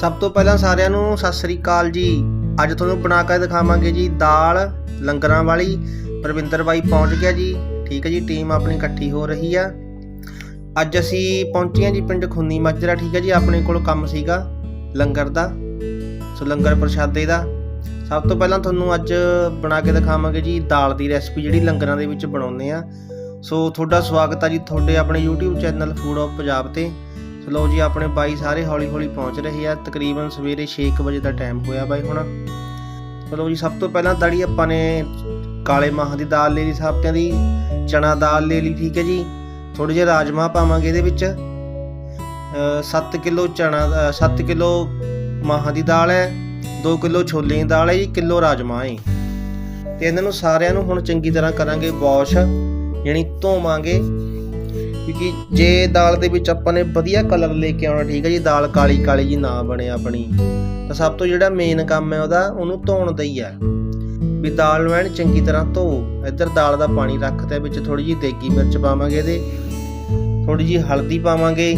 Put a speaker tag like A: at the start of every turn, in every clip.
A: ਸਭ ਤੋਂ ਪਹਿਲਾਂ ਸਾਰਿਆਂ ਨੂੰ ਸਤਿ ਸ੍ਰੀ ਅਕਾਲ ਜੀ। ਅੱਜ ਤੁਹਾਨੂੰ ਬਣਾ ਕੇ ਦਿਖਾਵਾਂਗੇ ਜੀ ਦਾਲ ਲੰਗਰਾਂ ਵਾਲੀ। ਪ੍ਰਵਿੰਦਰ ਬਾਈ ਪਹੁੰਚ ਗਿਆ ਜੀ। ਠੀਕ ਹੈ ਜੀ ਟੀਮ ਆਪਣੀ ਇਕੱਠੀ ਹੋ ਰਹੀ ਆ। ਅੱਜ ਅਸੀਂ ਪਹੁੰਚੇ ਹਾਂ ਜੀ ਪਿੰਡ ਖੁੰਨੀ ਮਾਜਰਾ, ਠੀਕ ਹੈ ਜੀ, ਆਪਣੇ ਕੋਲ ਕੰਮ ਸੀਗਾ ਲੰਗਰ ਦਾ, ਸੋ ਲੰਗਰ ਪ੍ਰਸ਼ਾਦੇ ਦਾ। ਸਭ ਤੋਂ ਪਹਿਲਾਂ ਤੁਹਾਨੂੰ ਅੱਜ ਬਣਾ ਕੇ ਦਿਖਾਵਾਂਗੇ ਜੀ ਦਾਲ ਦੀ ਰੈਸਪੀ ਜਿਹੜੀ ਲੰਗਰਾਂ ਦੇ ਵਿੱਚ ਬਣਾਉਂਦੇ ਆ। ਸੋ ਤੁਹਾਡਾ ਸਵਾਗਤ ਆ ਜੀ ਤੁਹਾਡੇ ਆਪਣੇ YouTube channel food of Punjab ਤੇ। ਸੋ ਲਓ ਜੀ, ਆਪਣੇ ਬਾਈ ਸਾਰੇ ਹੌਲੀ ਹੌਲੀ ਪਹੁੰਚ ਰਹੇ ਆ। ਤਕਰੀਬਨ ਸਵੇਰੇ 6 ਵਜੇ ਦਾ ਟਾਈਮ ਹੋਇਆ ਬਾਈ ਹੁਣ। ਚਲੋ ਜੀ, ਸਭ ਤੋਂ ਪਹਿਲਾਂ ਦਾੜੀ ਆਪਾਂ ਨੇ ਕਾਲੇ ਮਾਹ ਦੀ ਦਾਲ ਲੈ ਲਈ, ਸਾਬਤਿਆਂ ਦੀ। ਚਣਾ ਦਾਲ ਲੈ ਲਈ, ਠੀਕ ਹੈ ਜੀ। ਥੋੜੇ ਜਿਹੇ ਰਾਜਮਾ ਪਾਵਾਂਗੇ ਇਹਦੇ ਵਿੱਚ। 7 ਕਿਲੋ ਚਣਾ 7 ਕਿਲੋ ਮਾਹ ਦੀ ਦਾਲ ਹੈ 2 ਕਿਲੋ ਛੋਲੇ ਦੀ ਦਾਲ ਹੈ ਜੀ, ਕਿਲੋ ਰਾਜਮਾ ਹੈ। ਤੇ ਇਹਨਾਂ ਨੂੰ ਸਾਰਿਆਂ ਨੂੰ ਹੁਣ ਚੰਗੀ ਤਰ੍ਹਾਂ ਕਰਾਂਗੇ ਵਾਸ਼, ਯਾਨੀ ਧੋਵਾਂਗੇ। ਕਿਉਂਕਿ ਜੇ ਦਾਲ ਦੇ ਵਿੱਚ ਆਪਾਂ ਨੇ ਵਧੀਆ ਕਲਰ ਲੈ ਕੇ ਆਉਣਾ, ਠੀਕ ਹੈ ਜੀ, ਦਾਲ ਕਾਲੀ ਕਾਲੀ ਜੀ ਨਾ ਬਣੇ ਆਪਣੀ, ਤਾਂ ਸਭ ਤੋਂ ਜਿਹੜਾ ਮੇਨ ਕੰਮ ਹੈ ਉਹਦਾ ਉਹਨੂੰ ਧੋਣ ਦਾ ਹੀ ਹੈ। ਵੀ ਦਾਲ ਨੂੰ ਐਨ ਚੰਗੀ ਤਰ੍ਹਾਂ ਧੋ, ਇੱਧਰ ਦਾਲ ਦਾ ਪਾਣੀ ਰੱਖਤਾ ਵਿੱਚ ਥੋੜੀ ਜੀ ਦੇਗੀ ਮਿਰਚ ਪਾਵਾਂਗੇ ਇਹਦੇ ਥੋੜੀ ਜੀ ਹਲਦੀ ਪਾਵਾਂਗੇ,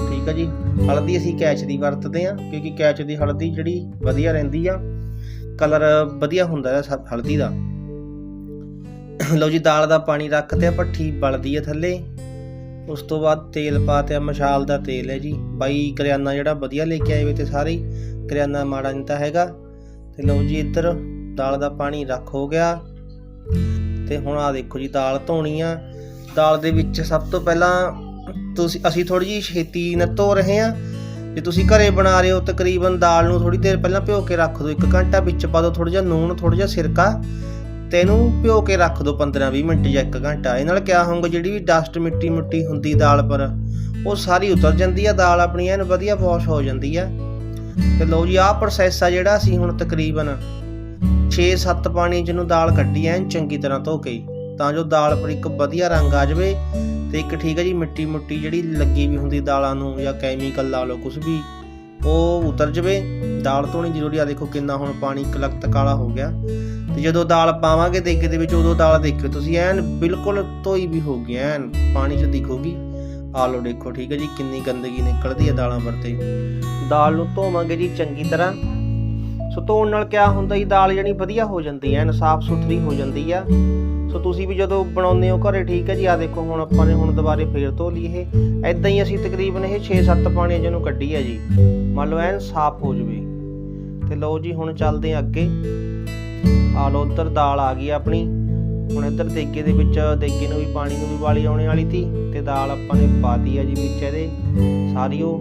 A: ਠੀਕ ਹੈ ਜੀ, ਹਲਦੀ ਅਸੀਂ ਕੈਚ ਦੀ ਵਰਤਦੇ ਆ ਕਿਉਂਕਿ ਕੈਚ ਦੀ ਹਲਦੀ ਜਿਹੜੀ ਵਧੀਆ ਰਹਿੰਦੀ ਆ ਕਲਰ ਵਧੀਆ ਹੁੰਦਾ ਹੈ ਸਭ ਹਲਦੀ ਦਾ। ਲਓ ਜੀ, ਦਾਲ ਦਾ ਪਾਣੀ ਰੱਖਦੇ ਆ ਭੱਠੀ ਬਲਦੀ ਹੈ ਥੱਲੇ ਉਸ ਤੋਂ ਬਾਅਦ ਤੇਲ ਪਾਤੇ ਆ ਮਸ਼ਾਲ ਦਾ ਤੇਲ ਹੈ ਜੀ। ਬਾਈ ਕਰਿਆਨਾ ਜਿਹੜਾ ਵਧੀਆ ਲੈ ਕੇ ਆਏ ਵੇ ਤੇ ਸਾਰੇ, ਕਰਿਆਨਾ ਮਾੜਾ ਨਹੀਂ ਤਾਂ ਹੈਗਾ। ਤੇ ਲਓ ਜੀ ਇੱਧਰ ਦਾਲ ਦਾ ਪਾਣੀ ਰੱਖ ਹੋ ਗਿਆ। ਤੇ ਹੁਣ ਆ ਦੇਖੋ ਜੀ ਦਾਲ ਧੋਣੀ ਆ। ਦਾਲ ਦੇ ਵਿੱਚ ਸਭ ਤੋਂ ਪਹਿਲਾਂ ਤੁਸੀਂ, ਅਸੀਂ ਥੋੜੀ ਜੀ ਛੇਤੀ ਨਾਲ ਧੋ ਰਹੇ ਆ। ਜੇ ਤੁਸੀਂ ਘਰੇ ਬਣਾ ਰਹੇ ਹੋ ਤਕਰੀਬਨ ਦਾਲ ਨੂੰ ਥੋੜੀ ਦੇਰ ਪਹਿਲਾਂ ਭਿਓ ਕੇ ਰੱਖ ਦਿਓ। 1 ਘੰਟਾ ਵਿੱਚ ਪਾ ਦਿਓ। ਥੋੜਾ ਜਿਹਾ ਨੂਣ ਥੋੜਾ ਜਿਹਾ ਸਿਰਕਾ। ਤੇ ਇਹਨੂੰ ਭਿਓ ਕੇ ਰੱਖ ਦਿਓ 15-20 ਮਿੰਟ ਜਾਂ 1 ਘੰਟਾ। ਇਹ ਨਾਲ ਕਿਆ ਹੋਊਗਾ, ਜਿਹੜੀ ਵੀ ਡਸਟ ਮਿੱਟੀ ਮੁੱਟੀ ਹੁੰਦੀ ਦਾਲ ਪਰ, ਉਹ ਸਾਰੀ ਉਤਰ ਜਾਂਦੀ ਆ, ਦਾਲ ਆਪਣੀ ਐਨ ਵਧੀਆ ਵਾਸ਼ ਹੋ ਜਾਂਦੀ ਆ। ਤੇ ਲਓ ਜੀ, ਆਹ ਪ੍ਰੋਸੈਸ ਆ ਜਿਹੜਾ ਅਸੀਂ ਹੁਣ ਤਕਰੀਬਨ 6-7 ਪਾਣੀ ਜਿਹਨੂੰ ਦਾਲ ਕੱਢੀ ਐਨ ਚੰਗੀ ਤਰ੍ਹਾਂ ਧੋ ਕੇ। ਤਾਂ ਜੋ ਦਾਲ ਪਰ ਇੱਕ ਵਧੀਆ ਰੰਗ ਆ ਜਾਵੇ ਤੇ ਇੱਕ ਠੀਕ ਹੈ ਜੀ, ਮਿੱਟੀ ਮੁੱਟੀ ਜਿਹੜੀ ਲੱਗੀ ਵੀ ਹੁੰਦੀ ਦਾਲਾਂ ਨੂੰ ਜਾਂ ਕੈਮੀਕਲ ਲਾ ਲਓ ਕੁਝ ਵੀ। ਉਹ ਉਤਰ ਜਵੇ। ਦਾਲ ਧੋਣੀ ਜ਼ਰੂਰੀ ਆ। ਦੇਖੋ ਕਿੰਨਾ ਹੁਣ ਪਾਣੀ ਕਲਕਤ ਕਾਲਾ ਹੋ ਗਿਆ। ਤੇ ਜਦੋਂ ਦਾਲ ਪਾਵਾਂਗੇ ਦੇਗੇ ਦੇ ਵਿੱਚ ਉਦੋਂ ਦਾਲ ਦੇਖਿਓ। ਤੁਸੀਂ ਐਨ ਬਿਲਕੁਲ ਧੋਈ ਵੀ ਹੋਗੀ ਐਨ। ਪਾਣੀ 'ਚ ਦਿਖੋਗੀ। ਆ ਲਓ ਦੇਖੋ, ਠੀਕ ਹੈ ਜੀ, ਕਿੰਨੀ ਗੰਦਗੀ ਨਿਕਲਦੀ ਹੈ ਦਾਲਾਂ ਵਰਤੇ ਦਾਲ ਨੂੰ ਧੋਵਾਂਗੇ ਜੀ ਚੰਗੀ ਤਰ੍ਹਾਂ। ਸੋ ਧੋਣ ਨਾਲ ਕਿਆ ਹੁੰਦਾ ਜੀ, ਦਾਲ ਜਣੀ ਵਧੀਆ ਹੋ ਜਾਂਦੀ ਹੈ ਐਨ ਸਾਫ਼ ਸੁਥਰੀ ਹੋ ਜਾਂਦੀ ਆ ਸੋ ਤੁਸੀਂ ਵੀ ਜਦੋਂ ਬਣਾਉਂਦੇ ਹੋ ਘਰੇ, ਠੀਕ ਹੈ ਜੀ ਆ ਦੇਖੋ ਹੁਣ ਆਪਾਂ ਨੇ ਹੁਣ ਦੁਬਾਰੇ ਫੇਰ ਧੋ ਲਈ ਇਹ। ਐਦਾਂ ਹੀ ਅਸੀਂ ਤਕਰੀਬਨ ਇਹ 6-7 ਪਾਣੀ ਜਿਹਨੂੰ ਕੱਢੀ ਹੈ ਜੀ। ਮੰਨ ਲਓ ਐਨ ਸਾਫ਼ ਹੋ ਜਵੇ। ਤੇ ਲਓ ਜੀ, ਹੁਣ ਚੱਲਦੇ ਹਾਂ ਅੱਗੇ। ਆ ਲਓ ਉੱਧਰ ਦਾਲ ਆ ਗਈ ਆਪਣੀ। ਹੁਣ ਇੱਧਰ ਦੇਗੇ ਦੇ ਵਿੱਚ, ਦੇਗੇ ਨੂੰ ਵੀ ਪਾਣੀ ਨੂੰ ਵੀ ਵਾਲੀ ਆਉਣੇ ਵਾਲੀ ਤੀ। ਤੇ ਦਾਲ ਆਪਾਂ ਨੇ ਪਾਤੀ ਆ ਜੀ ਵਿੱਚ ਇਹਦੇ। ਸਾਰੀ ਉਹ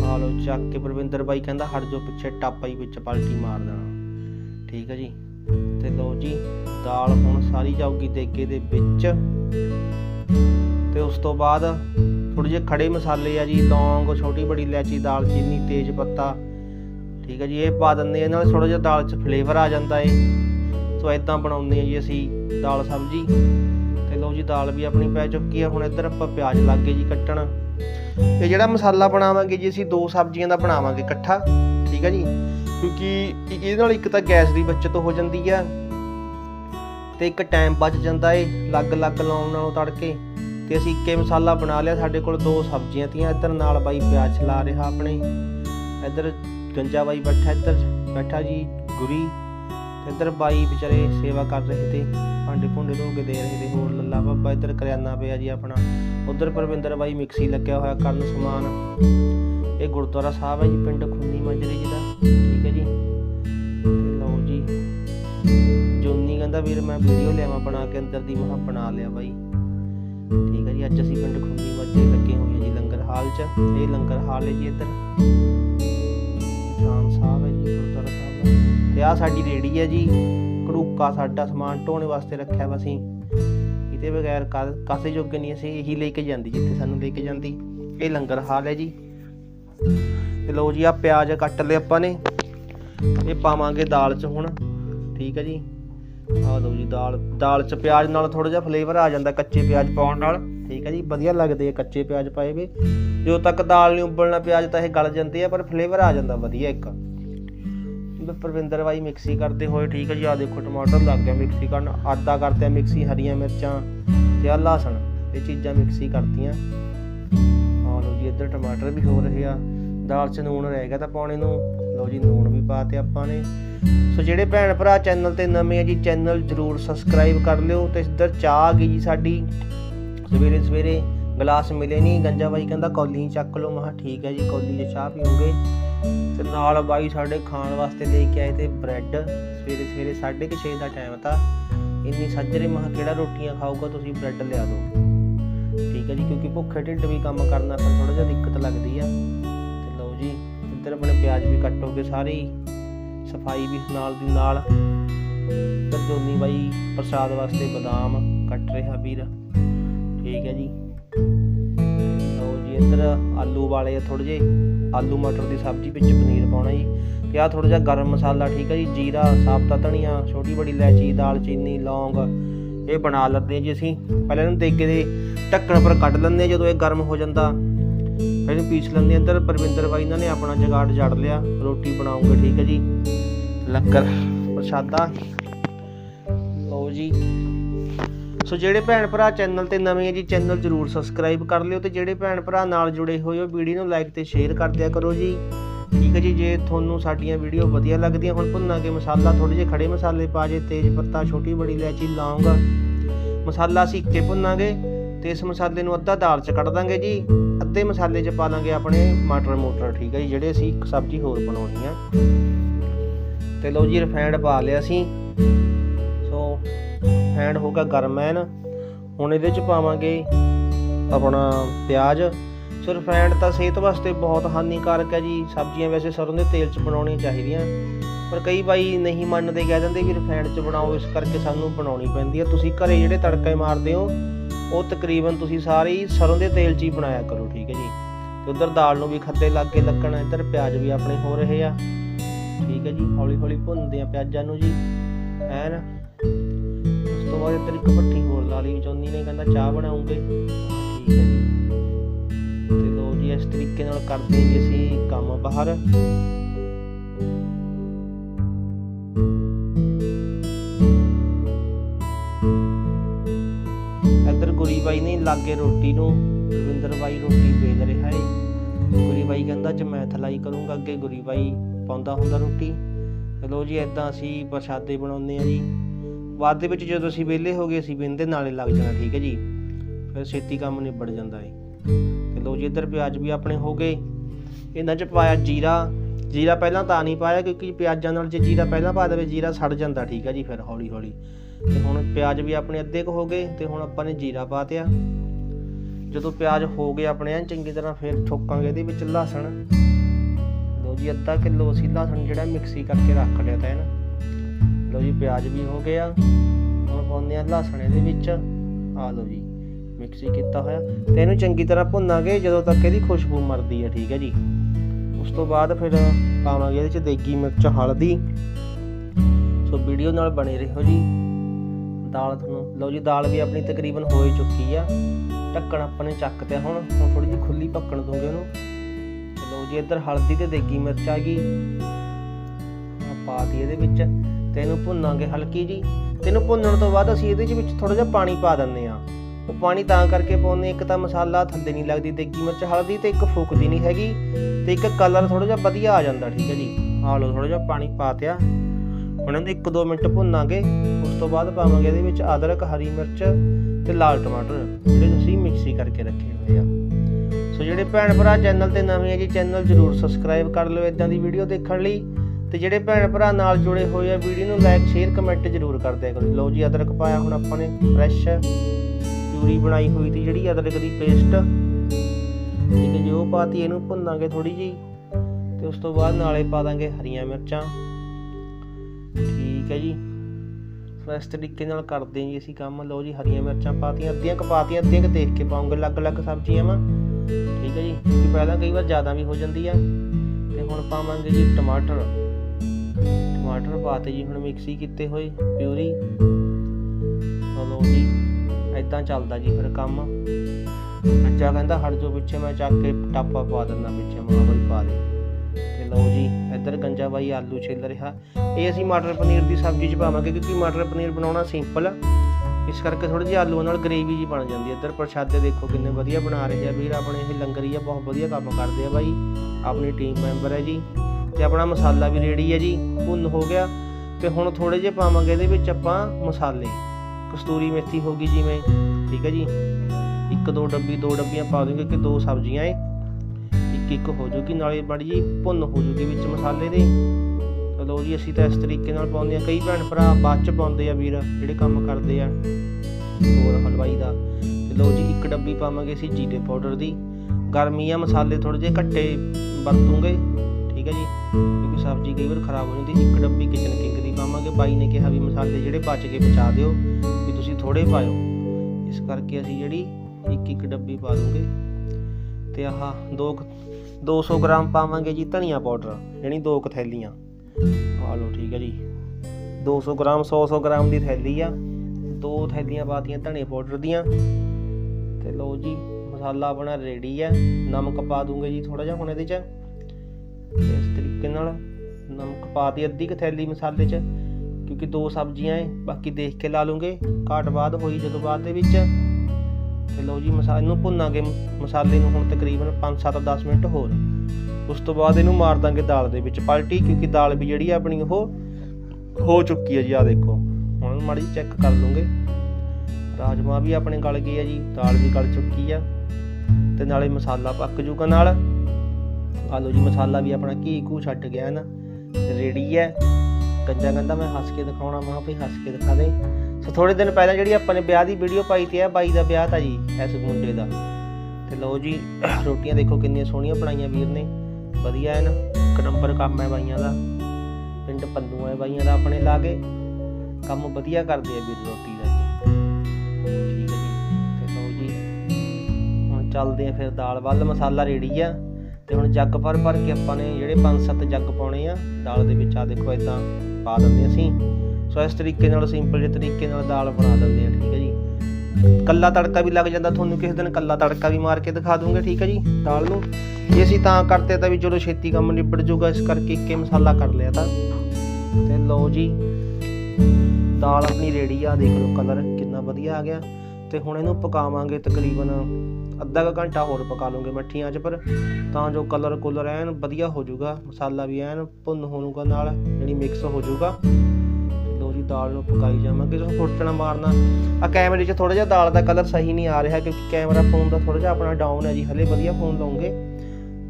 A: ਆ ਲਓ ਚੱਕ ਕੇ ਪ੍ਰਵਿੰਦਰ ਬਾਈ ਕਹਿੰਦਾ ਹਟ ਜੋ ਪਿੱਛੇ ਟਾਪਾ ਹੀ ਵਿੱਚ ਪਲਟੀ ਮਾਰ ਦੇਣਾ। ਠੀਕ ਹੈ ਜੀ? ਤੇ ਲਓ ਜੀ, ਦਾਲ ਹੁਣ ਸਾਰੀ ਜਾਊਗੀ ਦੇਗੇ ਦੇ ਵਿੱਚ। ਤੇ ਉਸ ਤੋਂ ਬਾਅਦ ਥੋੜੇ ਜਿਹੇ ਖੜੇ ਮਸਾਲੇ ਆ ਜੀ, ਲੌਂਗ, ਛੋਟੀ ਬੜੀ ਇਲਾਇਚੀ ਦਾਲਚੀਨੀ ਤੇਜ ਪੱਤਾ। ਠੀਕ ਹੈ ਜੀ, ਇਹ ਪਾ ਦਿੰਦੇ ਆ, ਨਾਲ ਥੋੜਾ ਜਿਹਾ ਦਾਲ 'ਚ ਫਲੇਵਰ ਆ ਜਾਂਦਾ ਏ। ਸੋ ਇਦਾਂ ਬਣਾਉਂਦੇ ਆ ਜੀ ਅਸੀਂ ਦਾਲ ਸਬਜੀ। ਜੀ ਦਾਲ ਵੀ ਆਪਣੀ ਪੈ ਚੁੱਕੀ ਆ, ਹੁਣ ਇੱਧਰ ਆਪਾਂ ਪਿਆਜ਼ ਲੱਗ ਜੀ ਕੱਟਣ। ਇਹ ਜਿਹੜਾ ਮਸਾਲਾ ਬਣਾਵਾਂਗੇ ਜੀ, ਅਸੀਂ ਦੋ ਸਬਜ਼ੀਆਂ ਦਾ ਬਣਾਵਾਂਗੇ ਇਕੱਠਾ, ਠੀਕ ਹੈ ਜੀ? ਕਿਉਂਕਿ ਇਹਦੇ ਨਾਲ ਇੱਕ ਤਾਂ ਗੈਸ ਦੀ ਬਚਤ ਹੋ ਜਾਂਦੀ ਆ, ਤੇ ਇੱਕ ਟਾਈਮ ਬਚ ਜਾਂਦਾ ਏ, ਲੱਗ-ਲੱਗ ਲਾਉਣ ਨਾਲੋਂ ਤੜਕੇ। ਤੇ ਅਸੀਂ ਇੱਕੇ ਮਸਾਲਾ ਬਣਾ ਲਿਆ, ਸਾਡੇ ਕੋਲ ਦੋ ਸਬਜ਼ੀਆਂ ਤੀਆਂ ਇੱਧਰ, ਨਾਲ ਬਾਈ ਪਿਆਜ਼ ਚਲਾ ਰਿਹਾ ਆਪਣੇ। ਇੱਧਰ ਗੰਜਾ ਬਾਈ ਬੈਠਾ ਇੱਧਰ, ਬੈਠਾ ਜੀ ਗੁਰੀ। ਇੱਧਰ ਬਾਈ ਵਿਚਾਰੇ ਸੇਵਾ ਕਰ ਰਹੇ ਤੇ ਭਾਂਡੇ ਭੁੰਡੇ ਧੋ ਕੇ ਦੇ ਰਹੇ ਤੇ ਹੋਰ ਲੱਲਾ ਬੱਬਾ ਇੱਧਰ ਕਰਿਆਨਾ ਪਿਆ ਜੀ ਆਪਣਾ। ਉਧਰ ਪਰਵਿੰਦਰ ਬਾਈ ਮਿਕਸੀ ਲੱਗਿਆ ਹੋਇਆ ਕਰਨ ਸਮਾਨ। ਇਹ ਗੁਰਦੁਆਰਾ ਸਾਹਿਬ ਹੈ ਜੀ, ਪਿੰਡ ਖੁੰਨੀ ਮੰਜਰੇ ਜੀ ਦਾ। ਠੀਕ ਹੈ ਜੀ। ਤੇ ਲਓ ਜੀ। ਜੋਨੀ ਕਹਿੰਦਾ, ਵੀਰ ਮੈਂ ਵੀਡੀਓ ਲਿਆਵਾਂ ਬਣਾ ਕੇ, ਅੰਦਰ ਦੀ ਮਹਾ ਬਣਾ ਲਿਆ ਬਾਈ। ਠੀਕ ਹੈ ਜੀ, ਅੱਜ ਅਸੀਂ ਪਿੰਡ ਖੁੰਨੀ ਮੰਜਰੇ ਲੱਗੇ ਹੋਏ ਹਾਂ ਜੀ, ਲੰਗਰ ਹਾਲ 'ਚ। ਇਹ ਲੰਗਰ ਹਾਲ ਹੈ ਜੀ ਇੱਧਰ। ਤੇ ਆ ਸਾਡੀ ਰੇੜੀ ਹੈ ਜੀ। ਘੜੂਕਾ ਸਾਡਾ ਸਮਾਨ ਢੋਣੇ ਵਾਸਤੇ ਰੱਖਿਆ ਵਾ ਅਸੀਂ। ਇਹਦੇ ਬਗੈਰ ਕਾ- ਕਾਸੇ ਜੋਗੇ ਨਹੀਂ ਅਸੀਂ ਇਹੀ ਲੈ ਕੇ ਜਾਂਦੀ, ਜਿੱਥੇ ਸਾਨੂੰ ਲੈ ਕੇ ਜਾਂਦੀ। ਇਹ ਲੰਗਰ ਹਾਲ ਹੈ ਜੀ। ਤੇ ਲਓ ਜੀ ਆ ਪਿਆਜ਼ ਕੱਟ ਲਏ ਆਪਾਂ ਨੇ। ਇਹ ਪਾਵਾਂਗੇ ਦਾਲ 'ਚ ਹੁਣ। ਠੀਕ ਹੈ ਜੀ। ਆ ਲਓ ਜੀ ਦਾਲ ਦਾਲ 'ਚ ਪਿਆਜ਼ ਨਾਲ ਥੋੜਾ ਜਿਹਾ ਫਲੇਵਰ ਆ ਜਾਂਦਾ ਕੱਚੇ ਪਿਆਜ਼ ਪਾਉਣ ਨਾਲ। ਠੀਕ ਹੈ ਜੀ, ਵਧੀਆ ਲੱਗਦੇ ਆ ਕੱਚੇ ਪਿਆਜ਼ ਪਾਏ ਵੇ। ਜਦੋਂ ਤੱਕ ਦਾਲ ਨਹੀਂ ਉਬਲਣਾ, ਪਿਆਜ਼ ਤਾਂ ਇਹ ਗਲ ਜਾਂਦੇ ਆ, ਪਰ ਫਲੇਵਰ ਆ ਜਾਂਦਾ ਵਧੀਆ ਇੱਕ। ਪ੍ਰਵਿੰਦਰ ਬਾਈ ਮਿਕਸੀ ਕਰਦੇ ਹੋਏ ਠੀਕ ਹੈ ਜੀ ਆ ਦੇਖੋ ਟਮਾਟਰ ਲੱਗ ਗਿਆ ਮਿਕਸੀ ਕਰਨ ਆਦਾ ਕਰਤੇ ਮਿਕਸੀ, ਹਰੀਆਂ ਮਿਰਚਾਂ ਤੇ ਆ ਲਸਣ, ਇਹ ਚੀਜ਼ਾਂ ਮਿਕਸੀ ਕਰਤੀਆਂ। ਆ ਲਓ ਜੀ, ਇੱਧਰ ਟਮਾਟਰ ਵੀ ਹੋ ਰਹੇ ਆ। ਦਾਲ 'ਚ ਨੂਣ ਰਹਿ ਗਿਆ ਤਾਂ ਪਾਉਣੇ ਨੂੰ। ਲਓ ਜੀ, ਨੂਣ ਵੀ ਪਾ ਤੇ ਆਪਾਂ ਨੇ। ਸੋ ਜਿਹੜੇ ਭੈਣ ਭਰਾ ਚੈਨਲ ਤੇ ਨਵੇਂ ਆ ਜੀ, ਚੈਨਲ ਜਰੂਰ ਸਬਸਕ੍ਰਾਈਬ ਕਰ ਲਿਓ ਤੇ ਇੱਧਰ ਚਾਹ ਆ ਗਈ ਜੀ ਸਾਡੀ। ਸਵੇਰੇ ਸਵੇਰੇ ਗਲਾਸ ਮਿਲੇ ਨਹੀਂ ਗੰਜਾ ਬਾਈ ਕਹਿੰਦਾ ਕੌਲੀ ਚੱਕ ਲਓ। ਮੈਂ ਕਿਹਾ ਠੀਕ ਹੈ ਜੀ, ਕੌਲੀ 'ਚ ਚਾਹ ਪੀਉਂਗੇ। ਤੇ ਨਾਲ ਬਾਈ ਸਾਡੇ ਖਾਣ ਵਾਸਤੇ ਲੈ ਕੇ ਆਏ ਤੇ ਬ੍ਰੈਡ। ਸਵੇਰੇ ਸਵੇਰੇ 6:30 ਦਾ ਟਾਈਮ ਤਾਂ। ਇੰਨੀ ਸੱਜਰੇ ਮੈਂ ਕਿਹਾ, ਕਿਹੜਾ ਰੋਟੀਆਂ ਖਾਊਗਾ, ਤੁਸੀਂ ਬ੍ਰੈਡ ਲਿਆ ਦਿਓ। ਠੀਕ ਹੈ ਜੀ, ਕਿਉਂਕਿ ਭੁੱਖੇ ਢਿੱਡ ਵੀ ਕੰਮ ਕਰਨਾ ਫਿਰ ਥੋੜਾ ਜਿਹਾ ਦਿੱਕਤ ਲੱਗਦੀ ਆ। ਤੇ ਲਓ ਜੀ, ਇੱਧਰ ਆਪਣੇ ਪਿਆਜ਼ ਵੀ ਕੱਟ ਹੋ ਗਏ ਸਾਰੇ ਹੀ। ਸਫ਼ਾਈ ਵੀ ਨਾਲ ਦੀ ਨਾਲ। ਇੱਧਰ ਜੋਨੀ ਬਾਈ ਪ੍ਰਸਾਦ ਵਾਸਤੇ ਬਦਾਮ ਕੱਟ ਰਿਹਾ ਵੀਰ। ਠੀਕ ਹੈ ਜੀ। ਜੀ ਇੱਧਰ ਆਲੂ ਵਾਲੇ ਥੋੜੇ ਜੇ ਆਲੂ ਮਟਰ ਦੀ ਸਬਜ਼ੀ ਵਿੱਚ ਪਨੀਰ ਪਾਉਣਾ ਜੀ। ਤੇ ਆ ਥੋੜਾ ਜਿਹਾ ਗਰਮ ਮਸਾਲਾ ਠੀਕ ਹੈ ਜੀ ਜੀਰਾ ਸਾਬਤਾ ਧਨੀਆ ਛੋਟੀ ਬੜੀ ਇਲਾਇਚੀ ਦਾਲਚੀਨੀ ਲੌਂਗ ਇਹ ਬਣਾ ਲੈਂਦੇ ਜੀ ਅਸੀਂ। ਪਹਿਲਾਂ ਇਹਨੂੰ ਦੇਗੇ ਦੇ ਢੱਕਣ ਪਰ ਕੱਢ ਲੈਂਦੇ ਜਦੋਂ ਇਹ ਗਰਮ ਹੋ ਜਾਂਦਾ ਫਿਰ ਇਹਨੂੰ ਪੀਸ ਲੈਂਦੇ ਇੱਧਰ। ਪਰਵਿੰਦਰ ਬਾਈ ਇਹਨਾਂ ਨੇ ਆਪਣਾ ਜਗਾੜ ਜੜ ਲਿਆ ਰੋਟੀ ਬਣਾਉਂਗੇ ਠੀਕ ਹੈ ਜੀ। ਲੰਗਰ। ਪ੍ਰਸ਼ਾਦਾ। ਲਓ ਜੀ ਸੋ ਜਿਹੜੇ ਭੈਣ ਭਰਾ ਚੈਨਲ ਤੇ ਨਵੇਂ ਆ ਜੀ, ਚੈਨਲ ਜਰੂਰ ਸਬਸਕ੍ਰਾਈਬ ਕਰ ਲਿਓ ਤੇ ਜਿਹੜੇ ਭੈਣ ਭਰਾ ਨਾਲ ਜੁੜੇ ਹੋਏ ਹੋ, ਵੀਡੀਓ ਨੂੰ ਲਾਈਕ ਤੇ ਸ਼ੇਅਰ ਕਰ ਦਿਆ ਕਰੋ ਜੀ। ਠੀਕ ਹੈ ਜੀ, ਜੇ ਤੁਹਾਨੂੰ ਸਾਡੀਆਂ ਵੀਡੀਓ ਵਧੀਆ ਲੱਗਦੀਆਂ ਹੁਣ ਭੁੰਨਾਂਗੇ ਮਸਾਲਾ ਥੋੜੇ ਜਿਹੇ ਖੜੇ ਮਸਾਲੇ ਪਾ ਜੇ, ਤੇਜ ਪੱਤਾ, ਛੋਟੀ ਬੜੀ ਇਲਾਇਚੀ, ਲੌਂਗ, ਮਸਾਲਾ ਅਸੀਂ ਇੱਕੇ ਭੁੰਨਾਂਗੇ ਤੇ ਇਸ ਮਸਾਲੇ ਨੂੰ ਅੱਧਾ ਦਾਲ ਚ ਕੱਢ ਦਾਂਗੇ ਜੀ। ਅੱਧੇ ਮਸਾਲੇ ਚ ਪਾ ਲਾਂਗੇ ਆਪਣੇ ਮਟਰ ਮੋਟਰ, ਠੀਕ ਹੈ ਜੀ, ਜਿਹੜੇ ਅਸੀਂ ਇੱਕ ਸਬਜ਼ੀ ਹੋਰ ਬਣਾਉਣੀ ਆ। ਤੇ ਲਓ ਜੀ ਰਿਫਾਈਂਡ ਪਾ ਲਿਆ ਅਸੀਂ। ਫੈਂਡ ਹੋਗਾ ਗਰਮ ਐਨ ਹੁਣ ਇਹਦੇ ਚ ਪਾਵਾਂਗੇ ਆਪਣਾ ਪਿਆਜ਼। ਸੋ ਰਿਫਾਈਂਡ ਤਾਂ ਸਿਹਤ ਵਾਸਤੇ ਬਹੁਤ ਹਾਨੀਕਾਰਕ ਹੈ ਜੀ। ਸਬਜ਼ੀਆਂ ਵੈਸੇ ਸਰੋਂ ਦੇ ਤੇਲ 'ਚ ਬਣਾਉਣੀਆਂ ਚਾਹੀਦੀਆਂ। ਪਰ ਕਈ ਬਾਈ ਨਹੀਂ ਮੰਨਦੇ, ਕਹਿ ਦਿੰਦੇ ਵੀ ਰਿਫਾਈਂਡ 'ਚ ਬਣਾਓ, ਇਸ ਕਰਕੇ ਸਾਨੂੰ ਬਣਾਉਣੀ ਪੈਂਦੀ ਹੈ। ਤੁਸੀਂ ਘਰੇ ਜਿਹੜੇ ਤੜਕੇ ਮਾਰਦੇ ਹੋ, ਉਹ ਤਕਰੀਬਨ ਤੁਸੀਂ ਸਾਰੇ ਹੀ ਸਰੋਂ ਦੇ ਤੇਲ 'ਚ ਹੀ ਬਣਾਇਆ ਕਰੋ, ਠੀਕ ਹੈ ਜੀ। ਤੇ ਉਧਰ ਦਾਲ ਨੂੰ ਵੀ ਖੱਤੇ ਲੱਗ ਕੇ ਲੱਗਣਾ, ਇੱਧਰ ਪਿਆਜ਼ ਵੀ ਆਪਣੇ ਹੋ ਰਹੇ ਆ। ਠੀਕ ਹੈ ਜੀ ਹੌਲੀ ਹੌਲੀ ਭੁੰਨਦੇ ਆ ਪਿਆਜ਼ਾਂ ਨੂੰ ਜੀ। ਐਨ। ਤੋਂ ਬਾਅਦ ਇੱਧਰ ਇੱਕ ਭੱਠੀ ਹੋਰ ਲਾ ਲਈ ਚੌਨੀ ਨੇ ਕਹਿੰਦਾ ਚਾਹ ਬਣਾਉਂਗੇ। ਠੀਕ ਹੈ ਜੀ। ਤੇ ਲੋ ਜੀ, ਇਸ ਤਰੀਕੇ ਨਾਲ ਕਰਦੇ ਜੀ ਅਸੀਂ ਕੰਮ ਬਾਹਰ। ਇੱਧਰ ਗੁਰੀ ਬਾਈ ਨੇ ਲਾਗੇ ਰੋਟੀ ਨੂੰ, ਰਵਿੰਦਰ ਬਾਈ ਰੋਟੀ ਵੇਲ ਰਿਹਾ ਹੈ ਗੁਰੀ ਬਾਈ ਕਹਿੰਦਾ ਜੇ ਮੈਂ ਥਲਾਈ ਕਰੂੰਗਾ, ਅੱਗੇ ਗੁਰੀ ਬਾਈ ਪਾਉਂਦਾ ਹੁੰਦਾ ਰੋਟੀ। ਚਲੋ ਜੀ ਇਦਾਂ ਅਸੀਂ ਪ੍ਰਸ਼ਾਦੇ ਬਣਾਉਂਦੇ ਆ ਜੀ। ਬਾਅਦ ਦੇ ਵਿੱਚ ਜਦੋਂ ਅਸੀਂ ਵਿਹਲੇ ਹੋ ਗਏ, ਅਸੀਂ ਬਿੰਦੇ ਨਾਲੇ ਲੱਗ ਜਾਣਾ, ਠੀਕ ਹੈ ਜੀ। ਫਿਰ ਛੇਤੀ ਕੰਮ ਨਿਬੜ ਜਾਂਦਾ ਏ। ਤੇ ਲੋ ਜੀ, ਇੱਧਰ ਪਿਆਜ਼ ਵੀ ਆਪਣੇ ਹੋ ਗਏ। ਇਹਨਾਂ 'ਚ ਪਾਇਆ ਜੀਰਾ। ਜੀਰਾ ਪਹਿਲਾਂ ਤਾਂ ਨਹੀਂ ਪਾਇਆ, ਕਿਉਂਕਿ ਪਿਆਜ਼ਾਂ ਨਾਲ ਜੇ ਜੀਰਾ ਪਹਿਲਾਂ ਪਾ ਦੇਵੇ, ਜੀਰਾ ਸੜ ਜਾਂਦਾ, ਠੀਕ ਹੈ ਜੀ, ਫਿਰ ਹੌਲੀ ਹੌਲੀ ਤੇ ਹੁਣ ਪਿਆਜ਼ ਵੀ ਆਪਣੇ ਅੱਧੇ ਕੁ ਹੋ ਗਏ, ਤੇ ਹੁਣ ਆਪਾਂ ਨੇ ਜੀਰਾ ਪਾ ਤਿਆ ਜਦੋਂ ਪਿਆਜ਼ ਹੋ ਗਏ ਆਪਣੇ ਐਂ ਚੰਗੀ ਤਰ੍ਹਾਂ ਫਿਰ ਠੋਕਾਂਗੇ ਇਹਦੇ ਵਿੱਚ ਲਸਣ। ਲਓ ਜੀ, ਅੱਧਾ ਕਿਲੋ ਅਸੀਂ ਲਸਣ ਜਿਹੜਾ ਮਿਕਸੀ ਕਰਕੇ ਰੱਖ ਲਿਆ ਤਾਂ ਇਹਨੂੰ ਲਓ ਜੀ, ਪਿਆਜ਼ ਵੀ ਹੋ ਗਿਆ ਹੁਣ ਪਾਉਂਦੇ ਆ ਲਸਣ ਇਹਦੇ ਵਿੱਚ। ਆ ਲਓ ਜੀ ਮਿਕਸੀ ਕੀਤਾ ਹੋਇਆ। ਤੇ ਇਹਨੂੰ ਚੰਗੀ ਤਰ੍ਹਾਂ ਭੁੰਨਾਂਗੇ, ਜਦੋਂ ਤੱਕ ਇਹਦੀ ਖੁਸ਼ਬੂ ਮਰਦੀ ਹੈ ਠੀਕ ਹੈ ਜੀ। ਉਸ ਤੋਂ ਬਾਅਦ ਫਿਰ ਪਾਵਾਂਗੇ ਇਹਦੇ ਚ ਦੇਗੀ ਮਿਰਚ, ਹਲਦੀ। ਸੋ ਵੀਡੀਓ ਨਾਲ ਬਣੇ ਰਹੋ ਜੀ। ਦਾਲ ਤੁਹਾਨੂੰ, ਲਓ ਜੀ, ਦਾਲ ਵੀ ਆਪਣੀ ਤਕਰੀਬਨ ਹੋ ਹੀ ਚੁੱਕੀ ਆ। ਢੱਕਣ ਆਪਾਂ ਨੇ ਚੱਕ ਤੇ ਹੁਣ ਹੁਣ ਥੋੜੀ ਜਿਹੀ ਖੁੱਲੀ ਪੱਕਣ ਦੂੰਗੇ ਉਹਨੂੰ। ਲਓ ਜੀ, ਇੱਧਰ ਹਲਦੀ ਤੇ ਦੇਗੀ ਮਿਰਚ ਆ ਗਈ। ਆਹ ਪਾ ਦੀ ਇਹਦੇ ਵਿੱਚ। ਤੇ ਇਹਨੂੰ ਭੁੰਨਾਂਗੇ ਹਲਕੀ ਜੀ। ਤੇ ਇਹਨੂੰ ਭੁੰਨਣ ਤੋਂ ਬਾਅਦ ਅਸੀਂ ਇਹਦੇ ਵਿੱਚ ਥੋੜਾ ਜਿਹਾ ਪਾਣੀ ਪਾ ਦਿੰਦੇ ਆ ਉਹ ਪਾਣੀ ਤਾਂ ਕਰਕੇ ਪਾਉਂਦੇ ਇੱਕ ਤਾਂ ਮਸਾਲਾ ਥੱਲੇ ਨਹੀਂ ਲੱਗਦੀ ਦੇਗੀ ਮਿਰਚ, ਹਲਦੀ ਤੇ ਇੱਕ ਫੁੱਕਦੀ ਨਹੀਂ ਹੈਗੀ। ਤੇ ਇੱਕ ਕਲਰ ਥੋੜਾ ਜਿਹਾ ਵਧੀਆ ਆ ਜਾਂਦਾ, ਠੀਕ ਹੈ ਜੀ। ਆ ਲਓ ਥੋੜਾ ਜਿਹਾ ਪਾਣੀ ਪਾ ਤਿਆ ਹੁਣ ਇਹਨੂੰ 1-2 ਮਿੰਟ ਭੁੰਨਾਂਗੇ। ਉਸ ਤੋਂ ਬਾਅਦ ਪਾਵਾਂਗੇ ਇਹਦੇ ਵਿੱਚ ਅਦਰਕ, ਹਰੀ ਮਿਰਚ ਤੇ ਲਾਲ ਟਮਾਟਰ, ਜਿਹੜੇ ਅਸੀਂ ਮਿਕਸੀ ਕਰਕੇ ਰੱਖੇ ਹੋਏ ਆ। ਸੋ ਜਿਹੜੇ ਭੈਣ ਭਰਾ ਚੈਨਲ ਤੇ ਨਵੇਂ ਆ ਜੀ, ਚੈਨਲ ਜਰੂਰ ਸਬਸਕ੍ਰਾਈਬ ਕਰ ਲਿਓ ਇਦਾਂ ਦੀ ਵੀਡੀਓ ਦੇਖਣ ਲਈ। ਤੇ ਜਿਹੜੇ ਭੈਣ ਭਰਾ ਨਾਲ ਜੁੜੇ ਹੋਏ ਆ, ਵੀਡੀਓ ਨੂੰ ਲਾਈਕ ਸ਼ੇਅਰ ਕਮੈਂਟ ਜਰੂਰ ਕਰ ਦਿਆ ਕਰੋ। ਲਓ ਜੀ, ਅਦਰਕ ਪਾਇਆ ਹੁਣ ਆਪਾਂ ਨੇ ਫਰੈਸ਼ ਪਿਊਰੀ ਬਣਾਈ ਹੋਈ ਤੀ ਜਿਹੜੀ ਅਦਰਕ ਦੀ ਪੇਸਟ ਠੀਕ ਹੈ ਜੋ, ਉਹ ਪਾਤੀ, ਇਹਨੂੰ ਭੁੰਨਾਂਗੇ ਥੋੜੀ ਜੀ ਤੇ ਉਸ ਤੋਂ ਬਾਅਦ ਨਾਲੇ ਪਾ ਦਾਂਗੇ ਹਰੀਆਂ ਮਿਰਚਾਂ। ਠੀਕ ਹੈ ਜੀ ਸੋ ਇਸ ਤਰੀਕੇ ਨਾਲ ਕਰਦੇ ਜੀ ਅਸੀਂ ਕੰਮ। ਲਓ ਜੀ, ਹਰੀਆਂ ਮਿਰਚਾਂ ਪਾਤੀਆਂ, ਅੱਧੀਆਂ ਕੁ ਪਾਤੀਆਂ, ਅੱਧੀਆਂ ਕੁ ਦੇਖ ਕੇ ਪਾਉਂਗੇ, ਅਲੱਗ-ਅਲੱਗ ਸਬਜ਼ੀਆਂ ਵਾ। ਠੀਕ ਹੈ ਜੀ, ਕਿਉਂਕਿ ਪਹਿਲਾਂ ਕਈ ਵਾਰ ਜ਼ਿਆਦਾ ਵੀ ਹੋ ਜਾਂਦੀ ਆ। ਤੇ ਹੁਣ ਪਾਵਾਂਗੇ ਜੀ ਟਮਾਟਰ। ਟਮਾਟਰ ਪਾਤੇ ਜੀ, ਹੁਣ ਮਿਕਸੀ ਕੀਤੇ ਹੋਏ, ਪਿਊਰੀ। ਚਲੋ ਜੀ ਐਦਾਂ ਚੱਲਦਾ ਜੀ ਫਿਰ ਕੰਮ। ਅੱਜਾ ਕਹਿੰਦਾ ਹਟ ਜੋ ਪਿੱਛੇ, ਮੈਂ ਚੱਕ ਕੇ ਟਾਪਾ ਪਾ ਦਿੰਦਾ ਪਿੱਛੇ, ਮਾਂ ਬਈ ਪਾ ਦੇ। ਤੇ ਲਓ ਜੀ, ਇੱਧਰ ਗੰਜਾ ਬਾਈ ਆਲੂ ਛਿੱਲ ਰਿਹਾ। ਇਹ ਅਸੀਂ ਮਟਰ ਪਨੀਰ ਦੀ ਸਬਜ਼ੀ ਚ ਪਾਵਾਂਗੇ, ਕਿਉਂਕਿ ਮਟਰ ਪਨੀਰ ਬਣਾਉਣਾ ਸਿੰਪਲ ਆ। ਇਸ ਕਰਕੇ ਥੋੜੇ ਜਿਹੀ ਆਲੂਆਂ ਨਾਲ ਗਰੇਵੀ ਜੀ ਬਣ ਜਾਂਦੀ ਹੈ ਇੱਧਰ ਪ੍ਰਸ਼ਾਦੇ ਦੇਖੋ ਕਿੰਨੇ ਵਧੀਆ ਬਣਾ ਰਹੇ ਆ। ਵੀਰ ਆਪਣੇ ਇਹ ਲੰਗਰੀ ਆ, ਬਹੁਤ ਵਧੀਆ ਕੰਮ ਕਰਦੇ ਆ ਬਾਈ। ਆਪਣੀ ਟੀਮ ਮੈਂਬਰ ਹੈ ਜੀ। ਤੇ ਆਪਣਾ ਮਸਾਲਾ ਵੀ ਰੈਡੀ ਹੈ ਜੀ, ਭੁੰਨ ਹੋ ਗਿਆ ਤੇ ਹੁਣ ਥੋੜੇ ਜਿਹੇ ਪਾਵਾਂਗੇ ਇਹਦੇ ਵਿੱਚ ਆਪਾਂ ਮਸਾਲੇ। ਕਸਤੂਰੀ ਮੇਥੀ ਹੋ ਗਈ ਜਿਵੇਂ, ਠੀਕ ਹੈ ਜੀ? ਇੱਕ, ਦੋ ਡੱਬੀ, ਦੋ ਡੱਬੀਆਂ ਪਾ ਦੂੰਗੇ ਕਿ ਦੋ ਸਬਜ਼ੀਆਂ ਏ। ਇੱਕ ਇੱਕ ਹੋ ਜੂਗੀ, ਨਾਲੇ ਬੜੀ ਜੀ ਭੁੰਨ ਹੋ ਜੂਗੀ ਵਿੱਚ ਮਸਾਲੇ ਦੇ। ਚਲੋ ਜੀ, ਅਸੀਂ ਤਾਂ ਇਸ ਤਰੀਕੇ ਨਾਲ ਪਾਉਂਦੇ ਆ। ਕਈ ਭੈਣ ਭਰਾ ਬਾਅਦ ਚ ਪਾਉਂਦੇ ਆ ਵੀਰ, ਜਿਹੜੇ ਕੰਮ ਕਰਦੇ ਆ ਹੋਰ ਹਲਵਾਈ ਦਾ। ਤੇ ਲਓ ਜੀ, ਇੱਕ ਡੱਬੀ ਪਾਵਾਂਗੇ ਅਸੀਂ ਜੀਰੇ ਪਾਊਡਰ ਦੀ। ਗਰਮੀ ਆ, ਮਸਾਲੇ ਥੋੜੇ ਜਿਹੇ ਘੱਟੇ ਵਰਤੂਗੇ, ਠੀਕ ਹੈ ਜੀ? ਕਿਉਂਕਿ ਸਬਜ਼ੀ ਕਈ ਵਾਰ ਖਰਾਬ ਹੋ ਜਾਂਦੀ, ਇੱਕ ਡੱਬੀ ਕਿਚਨ ਕਿੰਗ ਦੀ ਪਾਵਾਂਗੇ ਬਾਈ ਨੇ ਕਿਹਾ ਵੀ ਮਸਾਲੇ ਜਿਹੜੇ ਬਚ ਗਏ ਬਚਾ ਦਿਓ, ਵੀ ਤੁਸੀਂ ਥੋੜੇ ਪਾਇਓ। ਇਸ ਕਰਕੇ ਅਸੀਂ ਜਿਹੜੀ ਇੱਕ ਇੱਕ ਡੱਬੀ ਪਾ ਦੂੰਗੇ। ਤੇ ਆਹ ਦੋ ਕੁ- 200 ਗ੍ਰਾਮ ਪਾਵਾਂਗੇ ਜੀ ਧਨੀਆ ਪਾਊਡਰ, ਯਾਨੀ ਦੋ ਕੁ ਥੈਲੀਆਂ। ਆ ਲਓ, ਠੀਕ ਹੈ ਜੀ। 200 ਗ੍ਰਾਮ 100 100 ਗ੍ਰਾਮ ਦੀ ਥੈਲੀ ਆ। ਦੋ ਥੈਲੀਆਂ ਪਾਤੀਆਂ ਧਨੀਆ ਪਾਊਡਰ ਦੀਆਂ। ਤੇ ਲਓ ਜੀ, ਮਸਾਲਾ ਆਪਣਾ ਰੈਡੀ ਹੈ ਨਮਕ ਪਾ ਦੂੰਗੇ ਜੀ ਥੋੜਾ ਜਿਹਾ ਹੁਣ ਇਹਦੇ ਚ। ਇਸ ਤਰੀਕੇ ਨਾਲ ਨਮਕ ਪਾ ਦੀ ਅੱਧੀ ਕੁ ਥੈਲੀ ਮਸਾਲੇ ਚ, ਕਿਉਂਕਿ ਦੋ ਸਬਜ਼ੀਆਂ ਏ, ਬਾਕੀ ਦੇਖ ਕੇ ਲਾ ਲੂੰਗੇ। ਘਾਟ ਬਾਅਦ ਹੋਈ ਜਦੋਂ ਬਾਅਦ ਦੇ ਵਿੱਚ। ਤੇ ਲਓ ਜੀ ਮਸਾਲੇ ਨੂੰ ਭੁੰਨਾਂਗੇ ਮਸਾਲੇ ਨੂੰ ਹੁਣ ਤਕਰੀਬਨ 5-7 10 ਮਿੰਟ ਹੋਰ। ਉਸ ਤੋਂ ਬਾਅਦ ਇਹਨੂੰ ਮਾਰ ਦਾਂਗੇ ਦਾਲ ਦੇ ਵਿੱਚ ਪਲਟੀ, ਕਿਉਂਕਿ ਦਾਲ ਵੀ ਜਿਹੜੀ ਆ ਆਪਣੀ ਉਹ ਹੋ ਚੁੱਕੀ ਹੈ ਜੀ ਆ ਦੇਖੋ। ਹੁਣ ਮਾੜੀ ਚੈੱਕ ਕਰ ਲੂੰਗੇ। ਰਾਜਮਾ ਵੀ ਆਪਣੇ ਗਲ ਗਏ ਆ ਜੀ, ਦਾਲ ਵੀ ਗਲ ਚੁੱਕੀ ਆ। ਤੇ ਨਾਲੇ ਮਸਾਲਾ ਪੱਕ ਜੂਗਾ ਨਾਲ। ਆ ਲਓ ਜੀ, ਮਸਾਲਾ ਵੀ ਆਪਣਾ ਘੀ ਘੂ ਛੱਡ ਗਿਆ ਨਾ ਰੈਡੀ ਹੈ। ਕੰਜਾ ਕਹਿੰਦਾ ਮੈਂ ਹੱਸ ਕੇ ਦਿਖਾਉਣਾ, ਮਾਂ ਭਈ ਹੱਸ ਕੇ ਦਿਖਾ ਦੇ। ਸੋ ਥੋੜੇ ਦਿਨ ਪਹਿਲਾਂ ਜਿਹੜੀ ਆਪਾਂ ਨੇ ਵਿਆਹ ਦੀ ਵੀਡੀਓ ਪਾਈ ਤੇ ਆ, ਬਾਈ ਦਾ ਵਿਆਹ ਤਾਂ ਜੀ, ਇਸ ਮੁੰਡੇ ਦਾ। ਤੇ ਲਓ ਜੀ, ਰੋਟੀਆਂ ਦੇਖੋ ਕਿੰਨੀਆਂ ਸੋਹਣੀਆਂ ਬਣਾਈਆਂ ਵੀਰ ਨੇ। ਵਧੀਆ ਹੈ ਨਾ, ਇੱਕ ਨੰਬਰ ਕੰਮ ਹੈ ਬਾਈਆਂ ਦਾ। ਪਿੰਡ ਪੰਦੂ ਹੈ ਬਾਈਆਂ ਦਾ ਆਪਣੇ ਲਾ ਕੇ ਕੰਮ ਵਧੀਆ ਕਰਦੇ ਆ ਵੀਰ ਰੋਟੀ ਦਾ ਜੀ। ਠੀਕ ਹੈ ਜੀ, ਤੇ ਲਓ ਜੀ, ਹੁਣ ਚੱਲਦੇ ਆ ਫਿਰ ਦਾਲ ਵੱਲ। ਮਸਾਲਾ ਰੇੜੀ ਆ। ਤੇ ਹੁਣ ਜੱਗ ਭਰ ਭਰ ਕੇ ਆਪਾਂ ਨੇ ਜਿਹੜੇ 5-7 ਜੱਗ ਪਾਉਣੇ ਆ, ਦਾਲ ਦੇ ਵਿੱਚ ਆ ਦੇਖੋ ਇਦਾਂ ਪਾ ਦਿੰਦੇ ਅਸੀਂ। ਸੋ ਇਸ ਤਰੀਕੇ ਨਾਲ ਸਿੰਪਲ ਜਿਹੇ ਤਰੀਕੇ ਨਾਲ ਦਾਲ ਬਣਾ ਦਿੰਦੇ ਆ, ਠੀਕ ਹੈ ਜੀ। ਕੱਲਾ ਤੜਕਾ ਵੀ ਲੱਗ ਜਾਂਦਾ, ਤੁਹਾਨੂੰ ਕਿਸੇ ਦਿਨ ਕੱਲਾ ਤੜਕਾ ਵੀ ਮਾਰ ਕੇ ਦਿਖਾ ਦੂੰਗੇ, ਠੀਕ ਹੈ ਜੀ, ਦਾਲ ਨੂੰ। ਜੇ ਅਸੀਂ ਤਾਂ ਕਰਤੇ ਤਾਂ ਵੀ ਚਲੋ ਛੇਤੀ ਕੰਮ ਨਿਬੜ ਜਾਊਗਾ ਇਸ ਕਰਕੇ ਇੱਕੇ ਮਸਾਲਾ ਕਰ ਲਿਆ ਤਾਂ। ਤੇ ਲਓ ਜੀ, ਦਾਲ ਆਪਣੀ ਰੈਡੀ ਆ, ਦੇਖ ਲਓ ਕਲਰ ਕਿੰਨਾ ਵਧੀਆ ਆ ਗਿਆ। ਤੇ ਹੁਣ ਇਹਨੂੰ ਪਕਾਵਾਂਗੇ ਤਕਰੀਬਨ ਅੱਧਾ ਕੁ ਘੰਟਾ ਹੋਰ ਪਕਾ ਲਵਾਂਗੇ ਮੱਠੀਆਂ 'ਚ, ਪਰ ਤਾਂ ਜੋ ਕਲਰ ਕੁਲਰ ਐਨ ਵਧੀਆ ਹੋ ਜਾਊਗਾ, ਮਸਾਲਾ ਵੀ ਐਨ ਭੁੰਨ ਹੋਣੂਗਾ ਨਾਲ, ਜਿਹੜੀ ਮਿਕਸ ਹੋ ਜਾਊਗਾ। ਲੋ ਜੀ, ਦਾਲ ਨੂੰ ਪਕਾਈ ਜਾਵਾਂਗੇ, ਜਦੋਂ ਫੁੱਟਣਾ ਮਾਰਨਾ। ਆ ਕੈਮਰੇ 'ਚ ਥੋੜਾ ਜਿਹਾ ਦਾਲ ਦਾ ਕਲਰ ਸਹੀ ਨਹੀਂ ਆ ਰਿਹਾ, ਕਿਉਂਕਿ ਕੈਮਰਾ ਫੋਨ ਦਾ ਥੋੜਾ ਜਿਹਾ ਆਪਣਾ ਡਾਊਨ ਹੈ ਜੀ, ਹਲੇ ਵਧੀਆ ਫੋਨ ਲਾਉਂਗੇ।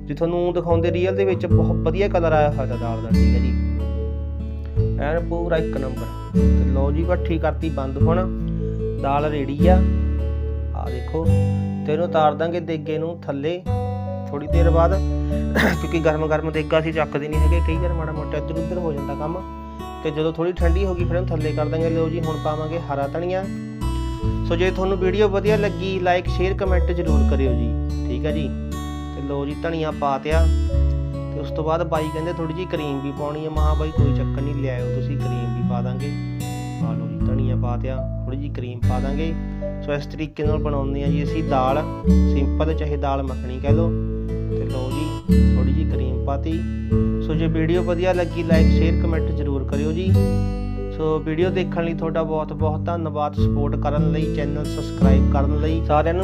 A: ਜੇ ਤੁਹਾਨੂੰ ਦਿਖਾਉਂਦੇ ਰੀਅਲ ਦੇ ਵਿੱਚ, ਬਹੁਤ ਵਧੀਆ ਕਲਰ ਆਇਆ ਹੋਇਆ ਦਾਲ ਦਾ, ਠੀਕ ਹੈ ਜੀ। ਐਨ ਪੂਰਾ ਇੱਕ ਨੰਬਰ ਤੇ ਲੋ ਜੀ ਭੱਠੀ ਕਰਤੀ ਬੰਦ ਹੁਣ। ਦਾਲ ਰੇੜੀ ਆ। ਆ ਦੇਖੋ ਤੇ ਇਹਨੂੰ ਉਤਾਰ ਦਾਂਗੇ ਦੇਗੇ ਨੂੰ ਥੱਲੇ ਥੋੜੀ ਦੇਰ ਬਾਅਦ। ਕਿਉਂਕਿ ਗਰਮ ਗਰਮ ਦੇਗਾ ਅਸੀਂ ਚੱਕਦੇ ਨਹੀਂ ਹੈਗੇ, ਕਈ ਵਾਰ ਮਾੜਾ ਮੋਟਾ ਇੱਧਰ ਉੱਧਰ ਹੋ ਜਾਂਦਾ ਕੰਮ। ਤੇ ਜਦੋਂ ਥੋੜੀ ਠੰਡੀ ਹੋ ਗਈ, ਫਿਰ ਇਹਨੂੰ ਥੱਲੇ ਕਰ ਦਾਂਗੇ। ਲਓ ਜੀ, ਹੁਣ ਪਾਵਾਂਗੇ ਹਰਾ ਧਨੀਆ। ਸੋ ਜੇ ਤੁਹਾਨੂੰ ਵੀਡੀਓ ਵਧੀਆ ਲੱਗੀ, ਲਾਈਕ, ਸ਼ੇਅਰ, ਕਮੈਂਟ ਜ਼ਰੂਰ ਕਰਿਓ ਜੀ। ਠੀਕ ਹੈ ਜੀ? ਤੇ ਲਓ ਜੀ, ਧਨੀਆ ਪਾ ਤਿਆ। ਤੇ ਉਸ ਤੋਂ ਬਾਅਦ ਬਾਈ ਕਹਿੰਦੇ ਥੋੜੀ ਜੀ ਕਰੀਮ ਵੀ ਪਾਉਣੀ ਹੈ ਮਹਾ ਬਾਈ ਕੋਈ ਚੱਕਰ ਨਹੀਂ ਲਿਆਇਓ ਤੁਸੀਂ, ਕਰੀਮ ਵੀ ਪਾ ਦਾਂਗੇ। ਆ ਲਓ ਜੀ ਧਨੀਆ ਪਾ ਤਿਆ ਥੋੜੀ ਜੀ ਕਰੀਮ ਪਾ ਦਾਂਗੇ। ਸੋ ਇਸ ਤਰੀਕੇ ਨਾਲ ਬਣਾਉਂਦੇ ਆ ਜੀ ਅਸੀਂ ਦਾਲ। ਸਿੰਪਲ ਚਾਹੇ ਦਾਲ ਮੱਖਣੀ ਕਹਿ ਲਓ ਤੇ ਲਓ ਜੀ ਥੋੜੀ ਜੀ ਕਰੀਮ ਪਾਤੀ। ਸੋ ਜੇ ਵੀਡੀਓ ਵਧੀਆ ਲੱਗੀ ਲਾਈਕ ਸ਼ੇਅਰ ਕਮੈਂਟ ਜ਼ਰੂਰ ਕਰਿਓ ਜੀ। ਸੋ ਵੀਡੀਓ ਦੇਖਣ ਲਈ ਤੁਹਾਡਾ ਬਹੁਤ ਬਹੁਤ ਧੰਨਵਾਦ ਸਪੋਰਟ ਕਰਨ ਲਈ ਚੈਨਲ ਸਬਸਕ੍ਰਾਈਬ ਕਰਨ ਲਈ। ਸਾਰਿਆਂ ਨੂੰ